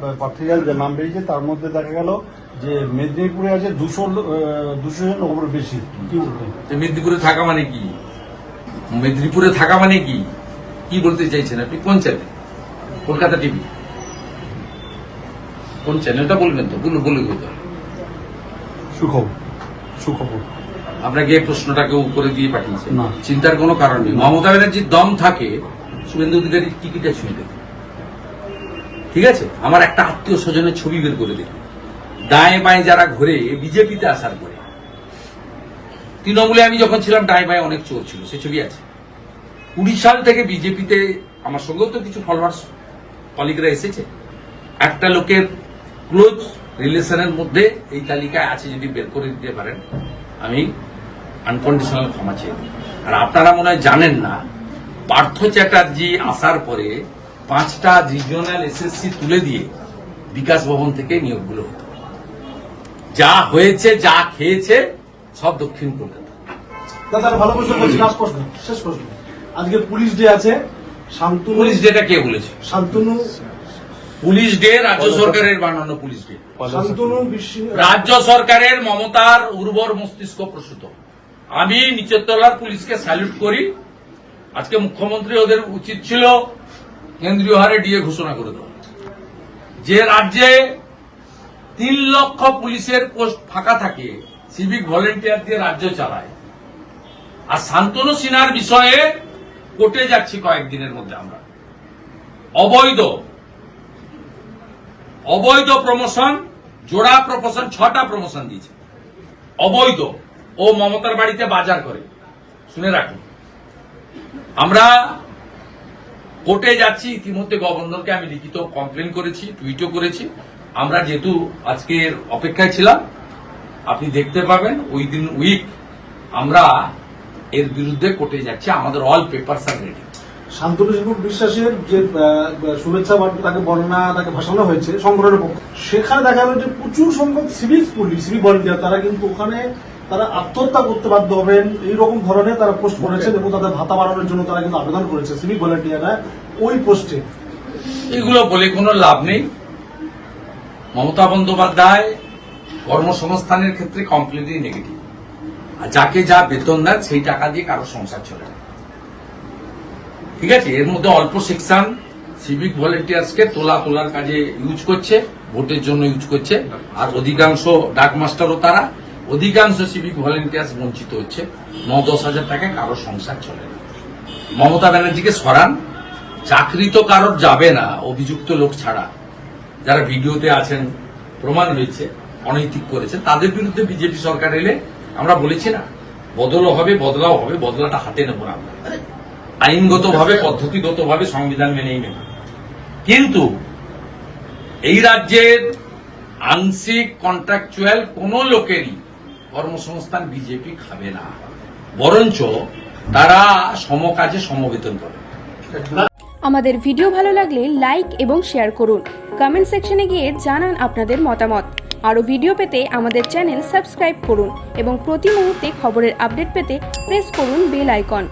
প্রার্থীরা যে নাম বেরিয়েছে তার মধ্যে দেখা গেল যে মেদিনীপুরে আছে দুশো দুশো জন ওপর বেশি। কি বলবেন মেদিনীপুরে থাকা মানে কি? মেদিনীপুরে থাকা মানে কি? কি বলতে চাইছেন আপনি? কোন চ্যানেল কলকাতা টিভি কোন চ্যানেলটা বলবেন তো? বলুন বলে বলতে সুখবর সুখবর। আপনাকে এই প্রশ্নটাকে করে দিয়ে পাঠিয়েছে। না। চিন্তার কোনো কারণ নেই। মমতা ব্যানার্জির দম থাকে শুভেন্দু অধিকারীর টিকিটে ছুঁয়ে দেবে ঠিক আছে? আমার একটা আত্মীয় স্বজনের ছবি বের করে দিল। ডায়ে বাঁয়ে যারা ঘুরে, বিজেপিতে আসার পরে। তৃণমূলে আমি যখন ছিলাম ডায়ে বাঁয়ে অনেক চোর ছিল, সে ছবি আছে। কুড়ি সাল থেকে বিজেপিতে আমার সঙ্গেও তো কিছু ফলোয়ার্স কলিগরা এসেছে। একটা লোকের ক্লোজ রিলেশনের মধ্যে এই তালিকায় আছে, যদি বের করে দিতে পারেন, আমি আনকন্ডিশনাল ক্ষমা চেয়ে দিই আর আপনারা মনে হয় জানেন না, পার্থ চ্যাটার্জি আসার পরে পাঁচটা রিজিওনাল এসএসসি তুলে দিয়ে বিকাশ ভবন থেকে নিয়োগগুলো হতো। যা হয়েছে যা খেয়েছে সব দক্ষিণ কলকাতা। দাদা ভালো প্রশ্ন বলছি লাস্ট প্রশ্ন শেষ প্রশ্ন। আজকে পুলিশ ডে আছে শান্তনু পুলিশ ডেটা কে বলেছে? শান্তনু পুলিশ ডে রাজ্য সরকারের বানানো পুলিশ ডে শান্তনু বিশ্ব রাজ্য সরকারের মমতার উর্বর মস্তিষ্ক প্রসূত। আমি নিচের তলার পুলিশকে স্যালুট করি। আজকে মুখ্যমন্ত্রী ওদের উচিত ছিল কেন্দ্রীয় হারে ডিএ ঘোষণা করে দেওয়া যে রাজ্যে তিন লক্ষ পুলিশের পোস্ট ফাঁকা থাকে সিভিক ভলেন্টিয়ার দিয়ে রাজ্য চালায়। আর শান্তনু সিনহার বিষয়ে কোর্টে যাচ্ছি কয়েকদিনের মধ্যে আমরা। অবৈধ অবৈধ প্রমোশন জোড়া প্রমোশন ছটা প্রমোশন দিয়েছে। অবৈধ ও মমতার বাড়িতে বাজার করে। শুনে রাখুন। আমরা কোর্টে যাচ্ছি, ইতিমধ্যে গভর্নরকে আমি লিখিত কমপ্লেন করেছি টুইটও করেছি। আমরা যেহেতু আজকের অপেক্ষায় ছিলাম, আপনি দেখতে পাবেন ওই দিন উইক আমরা এর বিরুদ্ধে কোর্টে যাচ্ছি, আমাদের অল পেপারস আর রেডি শান্তনু বিশ্বাসের যে শুভেচ্ছা তাকে বর্ণনা, তাকে ভাসানো হয়েছে সংগঠনের পক্ষে সেখানে দেখা গেল যে প্রচুর সংখ্যক সিভিক পুলিশ সিভিক ভলেন্টিয়ার তারা কিন্তু ওখানে তারা আত্মহত্যা করতে বাধ্য হবেন। এইরকম ধরনের তারা পোস্ট করেছেন এবং তাদের ভাতা বাড়ানোর জন্য তারা কিন্তু আবেদন করেছে সিভিক ভলেন্টিয়াররা ওই পোস্টে। এগুলো বলে কোনো লাভ নেই। মমতা বন্দ্যোপাধ্যায় কর্মসংস্থানের ক্ষেত্রে কমপ্লিটলি নেগেটিভ আর যাকে যা বেতন দেন, সেই টাকা দিয়ে কারও সংসার চলে ঠিক আছে? এর মধ্যে অল্প সেকশন সিভিক ভলেন্টিয়ার্সকে তোলা তোলার কাজে ইউজ করছে, ভোটের জন্য ইউজ করছে। আর অধিকাংশ ডাক মাস্টারও তারা অধিকাংশ সিভিক ভলেন্টিয়ার্স বঞ্চিত হচ্ছে। ন দশ হাজার টাকায় কারও সংসার চলে না। মমতা ব্যানার্জিকে সরান। চাকরি তো কারোর যাবে না, অভিযুক্ত লোক ছাড়া। যারা ভিডিওতে আছেন, প্রমাণ হয়েছে অনৈতিক করেছে, তাদের বিরুদ্ধে বিজেপি সরকার এলে আমরা বলেছি না। বদলও হবে, বদলাও হবে, বদলাটা হাতে নেব না আমরা। আইনগতভাবে, পদ্ধতিগতভাবে সংবিধান মেনেই নেব। কিন্তু এই রাজ্যের আংশিক কন্ট্রাকচুয়াল কোন লোকেরই কর্মসংস্থান বিজেপি খাবে না। বরঞ্চ তারা সমকাজে সমবেতন করে। আমাদের ভিডিও ভালো লাগলে লাইক এবং শেয়ার করুন। কমেন্ট সেকশনে গিয়ে জানান আপনাদের মতামত। আরও ভিডিও পেতে আমাদের চ্যানেল সাবস্ক্রাইব করুন এবং প্রতি মুহূর্তে খবরের আপডেট পেতে প্রেস করুন বেল আইকন।